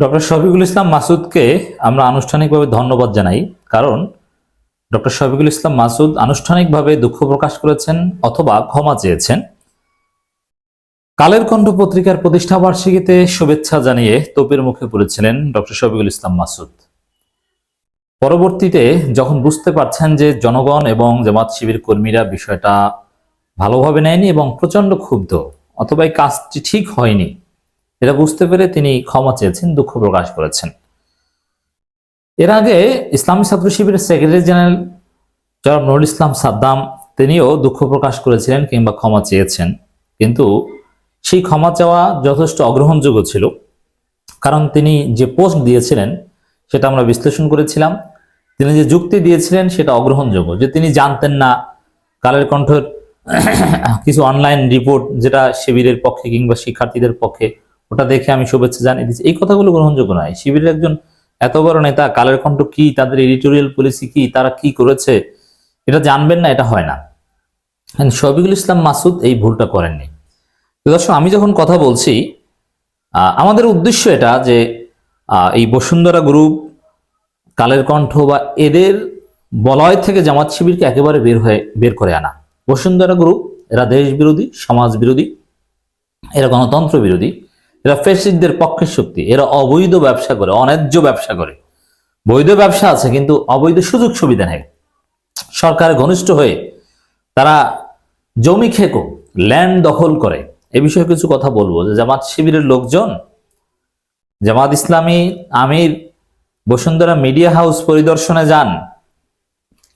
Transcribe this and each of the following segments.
Doctor Shafiqul Islam মাসুদকে আমরা আনুষ্ঠানিকভাবে ধন্যবাদ জানাই, কারণ ডক্টর শফিকুল ইসলাম মাসুদ আনুষ্ঠানিকভাবে দুঃখ প্রকাশ করেছেন অথবা ক্ষমা চেয়েছেন। কালের কণ্ঠ পত্রিকার প্রতিষ্ঠা বার্ষিকীতে শুভেচ্ছা জানিয়ে তোপের মুখে পড়েছিলেন ডক্টর শফিকুল ইসলাম মাসুদ। পরবর্তীতে যখন বুঝতে পারছেন যে জনগণ এবং জামাত শিবির কর্মীরা বিষয়টা ভালোভাবে নেয়নি এবং প্রচণ্ড ক্ষুব্ধ, অথবা এই কাজটি ঠিক হয়নি এটা বুঝতে পেরে তিনি ক্ষমা চেয়েছেন, দুঃখ প্রকাশ করেছেন। এর আগে ইসলামী ছাত্র শিবিরের সেক্রেটারি জেনারেল জনাব নুরুল ইসলাম সাদ্দাম তিনিও দুঃখ প্রকাশ করেছিলেন কিংবা ক্ষমা চেয়েছেন। কিন্তু সেই ক্ষমা চাওয়া যথেষ্ট অগ্রহণযোগ্য ছিল, কারণ তিনি যে পোস্ট দিয়েছিলেন সেটা আমরা বিশ্লেষণ করেছিলাম। তিনি যে যুক্তি দিয়েছিলেন সেটা অগ্রহণযোগ্য। যে তিনি জানতেন না, কালের কণ্ঠের কিছু অনলাইন রিপোর্ট যেটা শিবিরের পক্ষে কিংবা শিক্ষার্থীদের পক্ষে ওটা দেখে আমি শুভেচ্ছা জানিয়ে দিচ্ছি। এই কথাগুলো গ্রহণযোগ্য নয়। শিবিরের একজন এত বড় নেতা, কালের কণ্ঠ কি, তাদের এডিটোরিয়াল পলিসি কি, তারা কি করেছে, এটা জানবেন না, এটা হয় না। শফিকুল ইসলাম মাসুদ এই ভুলটা করেননি। দর্শক, আমি যখন কথা বলছি আমাদের উদ্দেশ্য এটা যে এই বসুন্ধরা গ্রুপ কালের কণ্ঠ বা এদের বলয় থেকে জামাত শিবিরকে একেবারে বের হয়ে, বের করে আনা। বসুন্ধরা গ্রুপ এরা দেশ বিরোধী সমাজ বিরোধী এরা গণতন্ত্র বিরোধী এরা ফেসিকদের পক্ষের শক্তি, এরা অবৈধ ব্যবসা করে, অন্যায্য ব্যবসা করে। বৈধ ব্যবসা আছে, কিন্তু অবৈধ সুযোগ সুবিধা নেই। সরকার ঘনিষ্ঠ হয়ে তারা জমি খেকো ল্যান্ড দখল করে। এ বিষয়ে কিছু কথা বলব যে জামাত শিবিরের লোকজন, জামাত ইসলামী, আমির, বসুন্ধরা মিডিয়া হাউস পরিদর্শনে যান।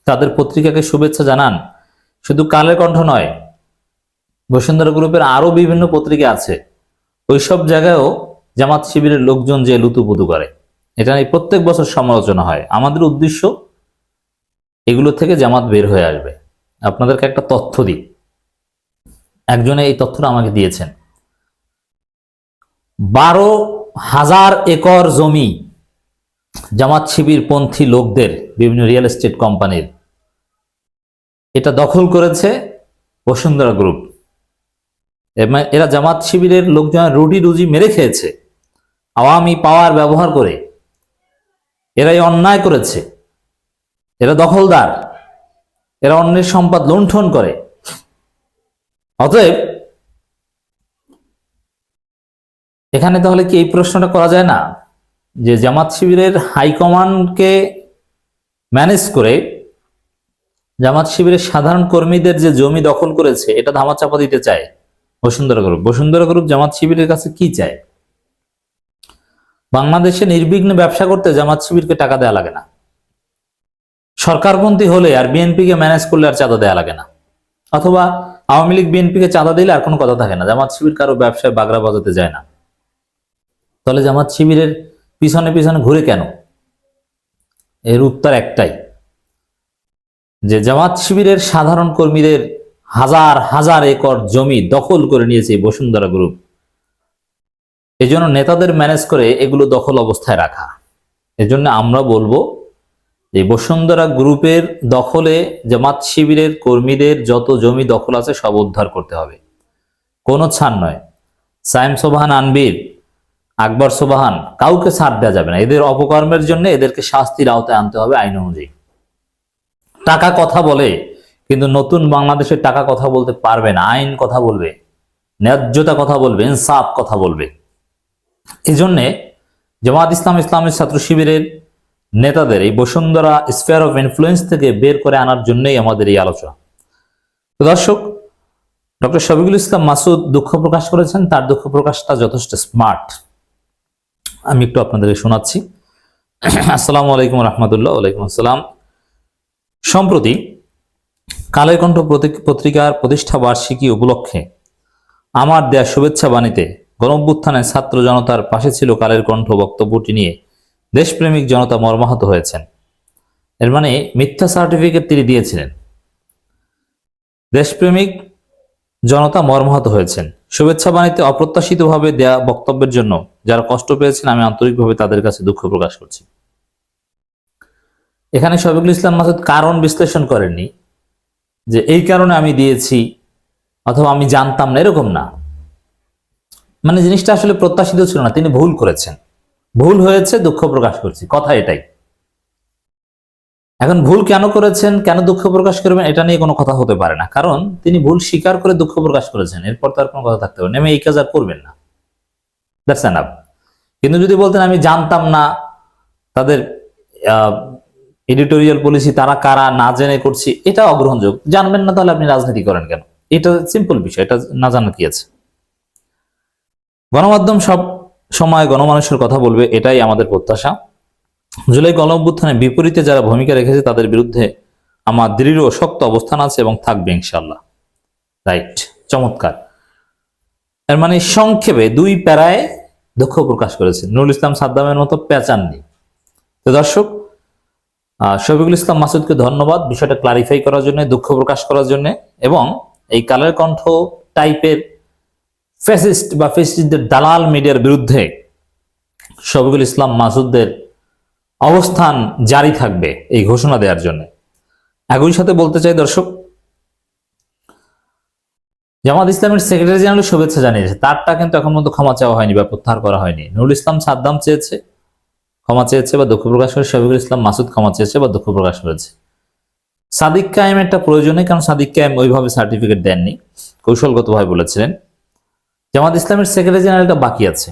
তাদের পত্রিকাকে শুভেচ্ছা জানান। শুধু কালের কণ্ঠ নয়, বসুন্ধরা গ্রুপের আরও বিভিন্ন পত্রিকা আছে। ওইসব জায়গায়ও জামাত শিবিরের লোকজন যে লুতুপুতু করে, এটা নিয়ে প্রত্যেক বছর সমালোচনা হয়। আমাদের উদ্দেশ্য এগুলো থেকে জামাত বের হয়ে আসবে। আপনাদেরকে একটা তথ্য দিই। একজনে এই তথ্যটা আমাকে দিয়েছেন। বারো হাজার একর জমি জামাত শিবির পন্থী লোকদের, বিভিন্ন রিয়েল এস্টেট কোম্পানির, এটা দখল করেছে বসুন্ধরা গ্রুপ। এরা জামাত শিবিরের লোকজন রুটি রুজি মেরে খেয়েছে। আওয়ামী পাওয়ার ব্যবহার করে। এরাই অন্যায় করেছে। এরা দখলদার। এরা অন্যের সম্পদ লুণ্ঠন করে। অতএব এখানে তাহলে কি এই প্রশ্নটা করা যায় না? যে জামাত শিবিরের হাইকমান্ডকে ম্যানেজ করে জামাত শিবিরের সাধারণ কর্মীদের যে জমি দখল করেছে, এটা ধামাচাপা দিতে চায়। বসুন্ধরা গ্রুপ। বসুন্ধরা গ্রুপ জামাত শিবিরের কাছে কি চায়? বাংলাদেশে নির্বিঘ্নে ব্যবসা করতে জামাত শিবিরকে টাকা দেওয়া লাগে না। সরকারপন্থী হলে আর বিএনপিকে ম্যানেজ করলে আর চাঁদা দেওয়া লাগে না। অথবা আওয়ামী লীগ বিএনপিকে চাঁদা দিলে আর কোনো কথা থাকে না। জামাত শিবির কারও ব্যবসায় বাগড়া বাজাতে যায় না। তাহলে জামাত শিবিরের পিছনে পিছনে ঘুরে কেন? এর উত্তর একটাই। যে জামাত শিবিরের সাধারণ কর্মীদের হাজার হাজার একর জমি দখল করে নিয়েছে বসুন্ধরা গ্রুপ। এই জন্য নেতাদের ম্যানেজ করে এগুলো দখল অবস্থায় রাখা। এজন্য আমরা বলব যে বসুন্ধরা গ্রুপের দখলে জামাত শিবিরের কর্মীদের যত জমি দখল আছে সব উদ্ধার করতে হবে। কোনো ছাড় নয়। সাইম সোবাহান আনবির, আকবর সোবাহান, কাউকে ছাড় দেওয়া যাবে না। এদের অপকর্মের জন্য এদেরকে শাস্তির আওতায় আনতে হবে আইন অনুযায়ী। টাকা কথা বলে কিন্তু নতুন বাংলাদেশের টাকা কথা বলতে পারবে না, আইন কথা বলবে, ন্যায্যতা কথা বলবে, ইনসাফ কথা বলবে। এই জন্যে জামাত ইসলাম ইসলামের ছাত্র শিবিরের নেতাদের এই বসুন্ধরা স্পেয়ার অফ ইনফ্লুয়েন্স থেকে বের করে আনার জন্যই আমাদের এই আলোচনা। দর্শক, ডক্টর শফিকুল ইসলাম মাসুদ দুঃখ প্রকাশ করেছেন, তার দুঃখ প্রকাশটা যথেষ্ট স্মার্ট। আমি একটু আপনাদেরকে শোনাচ্ছি। আসসালামু আলাইকুম রহমতুল্লাহ ওয়ালাইকুম আসসালাম। সম্প্রতি কালের কণ্ঠ পত্রিকার প্রতিষ্ঠা বার্ষিকী উপলক্ষে আমার দেয়া শুভেচ্ছা বাণীতে গণঅভ্যুত্থানে ছাত্র জনতার পাশে ছিল কালের কণ্ঠ বক্তব্যটি নিয়ে দেশপ্রেমিক জনতা মর্মাহত হয়েছেন। এর মানে মিথ্যা সার্টিফিকেট তিনি দিয়েছিলেন। দেশপ্রেমিক জনতা মর্মাহত হয়েছেন। শুভেচ্ছা বাণীতে অপ্রত্যাশিতভাবে দেয়া বক্তব্যের জন্য যারা কষ্ট পেয়েছেন আমি আন্তরিকভাবে তাদের কাছে দুঃখ প্রকাশ করছি। এখানে শফিকুল ইসলাম মাসুদ কারণ বিশ্লেষণ করেননি। যে এই কারণে আমি দিয়েছি অথবা আমি জানতাম না, এরকম না। মানে জিনিসটা আসলে প্রত্যাশিত ছিল না, তিনি ভুল করেছেন। ভুল হয়েছে, দুঃখ প্রকাশ করছি, কথা এটাই। এখন ভুল কেন করেছেন, কেন দুঃখ প্রকাশ করবেন, এটা নিয়ে কোনো কথা হতে পারে না। কারণ তিনি ভুল স্বীকার করে দুঃখ প্রকাশ করেছেন, এরপর তার কোনো কথা থাকতে পারে না। এই কাজ আর করবেন না। দ্যাটস এনাফ কিন্তু যদি বলতেন, আমি জানতাম না, তাদের এডিটোরিয়াল পলিসি তারা কারা না জেনে করছি, এটা অগ্রহণযোগ্য। জানবেন না তাহলে আপনি রাজনীতি করেন কেন? এটা সিম্পল বিষয়, এটা না জানার কি আছে? গণমাধ্যম সব সময় গণমানুষের কথা বলবে, এটাই আমাদের প্রত্যাশা। জুলাই গণ বিপরীতে যারা ভূমিকা রেখেছে, তাদের বিরুদ্ধে আমার দৃঢ় শক্ত অবস্থান আছে এবং থাকবে ইনশাল্লাহ রাইট চমৎকার। এর মানে সংক্ষেপে দুই প্যারায় দুঃখ প্রকাশ করেছে। নুরুল ইসলাম সাদ্দামের মতো পেঁচাননি। তো দর্শক শফিকুল ইসলাম মাসুদকে ধন্যবাদ বিষয়টা ক্লারিফাই করার জন্য, দুঃখ প্রকাশ করার জন্য, এবং এই কালের কণ্ঠ টাইপের ফ্যাসিস্ট বা ফেসিস্টদের দালাল মিডিয়ার বিরুদ্ধে শফিকুল ইসলাম মাসুদদের অবস্থান জারি থাকবে এই ঘোষণা দেওয়ার জন্য। একই সাথে বলতে চাই দর্শক, জামাত ইসলামের সেক্রেটারি জেনারেল শুভেচ্ছা জানিয়েছে। তারটা কিন্তু এখন পর্যন্ত ক্ষমা চাওয়া হয়নি বা প্রত্যাহার করা হয়নি। নুরুল ইসলাম সাদ্দাম চেয়েছে ক্ষমা চেয়েছে বা দুঃখ প্রকাশ করে শফিকুল ইসলাম মাসুদ ক্ষমা চেয়েছে বা দুঃখ প্রকাশ করেছে। সাদিক কায়েম একটা প্রয়োজনে, কারণ সাদিক কায়েম ওইভাবে সার্টিফিকেট দেননি, কৌশলগতভাবে বলেছিলেন। জামাত ইসলামের সেক্রেটারি জেনারেলটা বাকি আছে।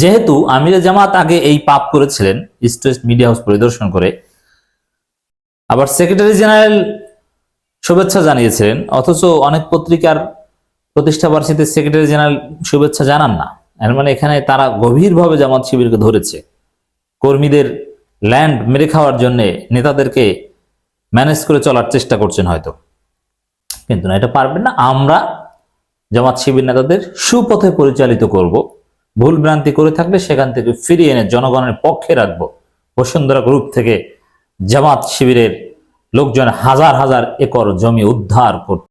যেহেতু আমিরে জামাত আগে এই পাপ করেছিলেন ইস্ট ওয়েস্ট মিডিয়া হাউস পরিদর্শন করে, আবার সেক্রেটারি জেনারেল শুভেচ্ছা জানিয়েছিলেন, অথচ অনেক পত্রিকার প্রতিষ্ঠা বার্ষিকীতে সেক্রেটারি জেনারেল শুভেচ্ছা জানান না। এর মানে এখানে তারা গভীরভাবে জামাত শিবিরকে ধরেছে। কর্মীদের ল্যান্ড মেরে খাওয়ার জন্য নেতাদেরকে ম্যানেজ করে চলার চেষ্টা করছেন হয়তো। কিন্তু না, এটা পারবেন না। আমরা জামাত শিবির নেতাদের সুপথে পরিচালিত করব। ভুল ভ্রান্তি করে থাকলে সেখান থেকে ফিরিয়ে এনে জনগণের পক্ষে রাখব। বসুন্ধরা গ্রুপ থেকে জামাত শিবিরের লোকজন হাজার হাজার একর জমি উদ্ধার করতে